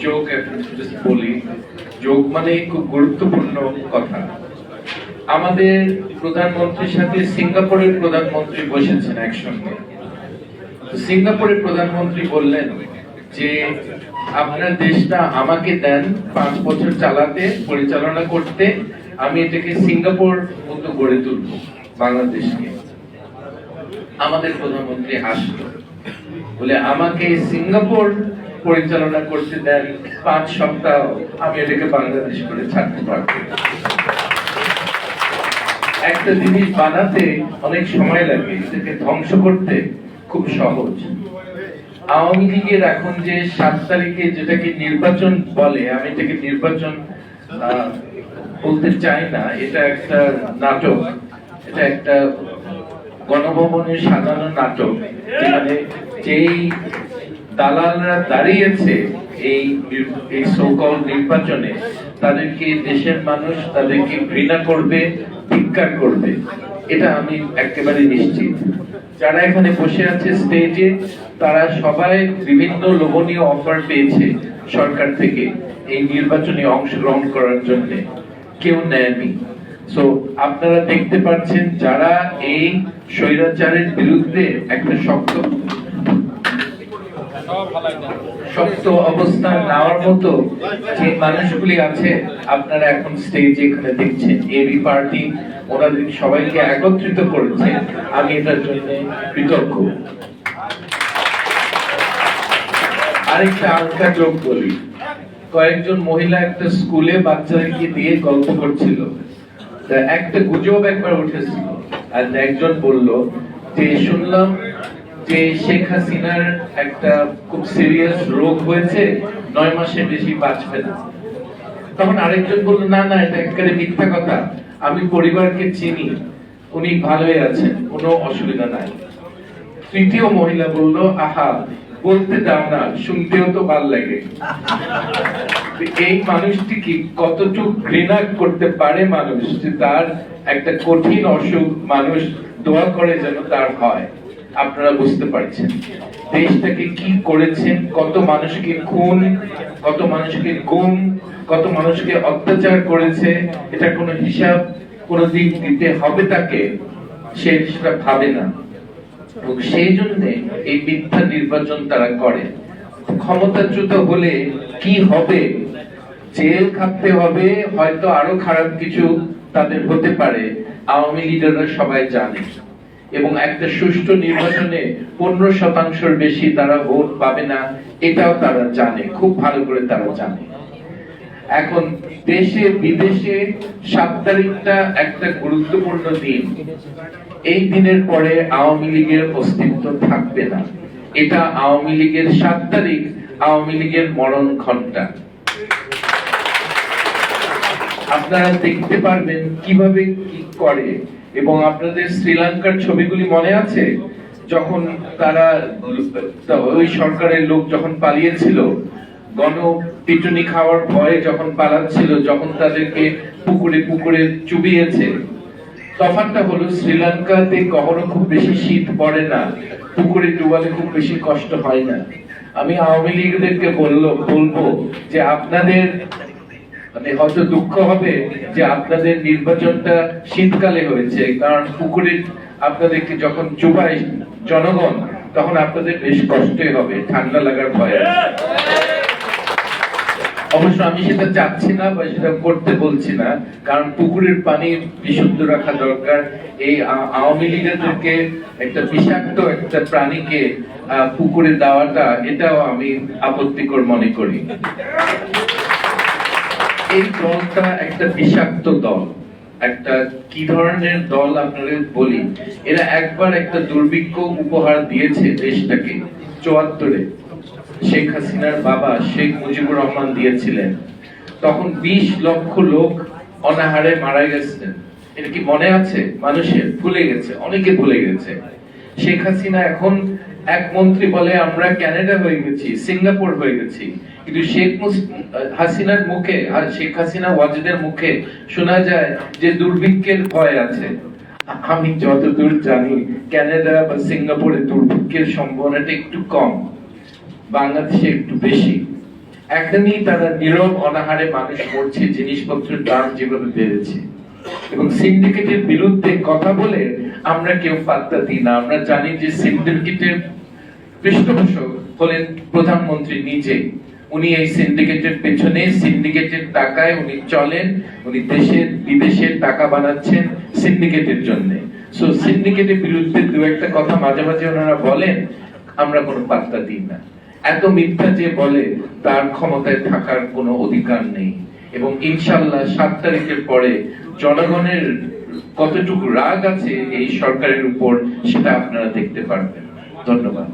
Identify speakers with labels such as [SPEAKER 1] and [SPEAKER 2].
[SPEAKER 1] যোগ বলি যোগ মানে খুব গুরুত্বপূর্ণ কথা। আমাদের প্রধানমন্ত্রীর সাথে সিঙ্গাপুরের প্রধানমন্ত্রী বসেছেন একসঙ্গে। সিঙ্গাপুরের প্রধানমন্ত্রী বললেন যে, আপনার দেশটা আমাকে দেন পাঁচ বছর চালাতে, পরিচালনা করতে, আমি এটাকে সিঙ্গাপুর মতো গড়ে তুলব বাংলাদেশকে। আমাদের প্রধানমন্ত্রী হাসলো। বলে, আমাকে সিঙ্গাপুর পরিচালনা করতে দেন পাঁচ সপ্তাহ আমি এটাকে বাংলাদেশ করে ছাড়তে পারব। একটা জিনিস বানাতে অনেক সময় লাগে, এটাকে ধ্বংস করতে খুব সহজ। আওয়ামী লীগের এখন যে সাত তারিখে যেটাকে নির্বাচন বলে, আমি এটাকে নির্বাচন বলতে চাই না, এটা একটা নাটক, এটা একটা গণভবনের সাজানো নাটক। যেখানে যেই দালালরা দাঁড়িয়েছে এই এই সকল নির্বাচনে। তাদেরকে দেশের মানুষ তাদেরকে ঘৃণা করবে, ধিক্কার করবে। এটা আমি একেবারে নিশ্চিত। যারা এখানে বসে আছে স্টেজে তারা সবাই বিভিন্ন লোভনীয় অফার পেয়েছে সরকার থেকে এই নির্বাচনে অংশগ্রহণ করার জন্য। কেউ নেয়নি। সো আপনারা দেখতে পাচ্ছেন যারা এই স্বৈরাচারের বিরুদ্ধে একটা শক্ত শক্ত অবস্থান নেওয়ার মতো যে মানুষগুলি আছে, আপনারা এখন স্টেজে এখানে দেখছেন। এবি পার্টি ওনাদের সবাইকে একত্রিত করেছে। আমি এটার জন্য কৃতজ্ঞ। আরেকটা আলকা যোগ বলি, কয়েকজন মহিলা একটা স্কুলে বাচ্চাদেরকে দিয়ে গল্প করছিল। একটা গুজব একবার উঠেছিল। আর একজন বলল, যে শুনলাম যে শেখ হাসিনার একটা খুব সিরিয়াস রোগ হয়েছে, নয় মাসের বেশি বাঁচবে না। তখন আরেকজন বলল না না, এটা একেবারে মিথ্যা কথা। আমি পরিবারকে চিনি, উনি ভালোই আছেন, কোনো অসুবিধা নাই। তৃতীয় মহিলা বলল, আহা, বলতে দাও না, শুনতেও তো ভালো লাগে। এই মানুষটি কি কতটুকু ঘৃণা করতে পারে মানুষ, যে তার একটা কঠিন অসুখ মানুষ দোয়া করে যেন তার হয়? আপনারা বুঝতে পারছেন। দেশটাকে কি করেছেন কত মানুষকে খুন, কত মানুষকে গুম, কত মানুষকে অত্যাচার করেছে, এটা কোনো হিসাব কোনোদিন দিতে হবে তাকে, সে সেটা ভাবে না। এবং সেই জন্য এই মিথ্যা নির্বাচন তারা করে। ক্ষমতাচ্যুত হলে কি হবে? জেল খাটতে হবে, হয়তো আরও খারাপ কিছু তাদের হতে পারে। আওয়ামী লিডাররা সবাই জানে। এবং একটা সুষ্ঠু নির্বাচনে পনেরো শতাংশের বেশি তারা ভোট পাবে না, এটাও তারা জানে, খুব ভালো করে তারা জানে। এখন দেশে, বিদেশে সাত তারিখটা একটা গুরুত্বপূর্ণ দিন। এই দিনের পরে আওয়ামী লীগের অস্তিত্ব থাকবে না। এটা আওয়ামী লীগের সাত তারিখ, আওয়ামী লীগের মরণ ঘণ্টা আপনারা দেখতে পারবেন কীভাবে কি করে। এবং আপনাদের শ্রীলঙ্কার ছবিগুলি মনে আছে? যখন তারা ওই সরকারের লোক যখন পালিয়েছিল গণ পিটুনি খাওয়ার ভয়ে যখন পালাচ্ছিল, যখন তাদেরকে পুকুরে পুকুরে চুবিয়েছে, তফাৎটা হলো শ্রীলঙ্কাতে কখনো খুব বেশি শীত পড়ে না, পুকুরে ডুবালে খুব বেশি কষ্ট হয় না। আমি আওয়ামী লীগদেরকে বলব যে আপনাদের মানে হয়তো দুঃখ হবে যে আপনাদের নির্বাচনটা শীতকালে হয়েছে, কারণ পুকুরে আপনাদেরকে যখন চুবায় জনগণ, তখন আপনাদের বেশ কষ্টই হবে, ঠান্ডা লাগার ভয় অবশ্য আমি সেটা চাচ্ছি না বা সেটা করতে বলছি না, কারণ পুকুরের পানি বিশুদ্ধ রাখা দরকার। এই আওয়ামী লীগেরদেরকে একটা বিষাক্ত একটা প্রাণীকে পুকুরে দেওয়াটা, এটাও আমি আপত্তিকর মনে করি। এই দলটা একটা বিষাক্ত দল। একটা কি ধরনের দল আপনাদের বলি? এরা একবার একটা দুর্ভিক্ষ উপহার দিয়েছে দেশটাকে, চুয়াত্তরে। শেখ হাসিনার বাবা শেখ মুজিবুর রহমান দিয়েছিলেন। তখন বিশ লক্ষ লোক অনাহারে মারা গেছেন এটা কি মনে আছে? মানুষের ভুলে গেছে, অনেকে ভুলে গেছে। শেখ হাসিনা এখন এক মন্ত্রী বলে, আমরা ক্যানাডা হয়ে গেছি, সিঙ্গাপুর হয়ে গেছি। কিন্তু শেখ হাসিনার মুখে আর শেখ হাসিনা ওয়াজেদের মুখে শোনা যায় যে দুর্ভিক্ষের ভয় আছে। আমি যতদূর জানি, কানাডা বা সিঙ্গাপুরে দুর্ভিক্ষের সম্ভাবনাটা একটু কম, বাংলাদেশে একটু বেশি। একদমই তারা নীরব, অনাহারে মানুষ মরছে, জিনিসপত্রের দাম যেভাবে বেড়েছে। এবং সিন্ডিকেটের বিরুদ্ধে কথা বলে আমরা কেউ পাত্তা দিই না। আমরা জানি যে সিন্ডিকেটের পৃষ্ঠপোষক হলেন প্রধানমন্ত্রী নিজে। উনি এই সিন্ডিকেটের পেছনে সিন্ডিকেটের টাকায় উনি চলেন, উনি দেশের, বিদেশের টাকা বানাচ্ছেন সিন্ডিকেটের জন্য। সো সিন্ডিকেটের বিরুদ্ধে দু একটা কথা মাঝে মাঝে ওনারা বলেন, আমরা কোনো পাত্তা দিই না। এত মিথ্যা যে বলে, তার ক্ষমতায় থাকার কোনো অধিকার নেই। এবং ইনশাল্লাহ সাত তারিখের পরে জনগণের কতটুকু রাগ আছে এই সরকারের উপর, সেটা আপনারা দেখতে পারবেন। ধন্যবাদ।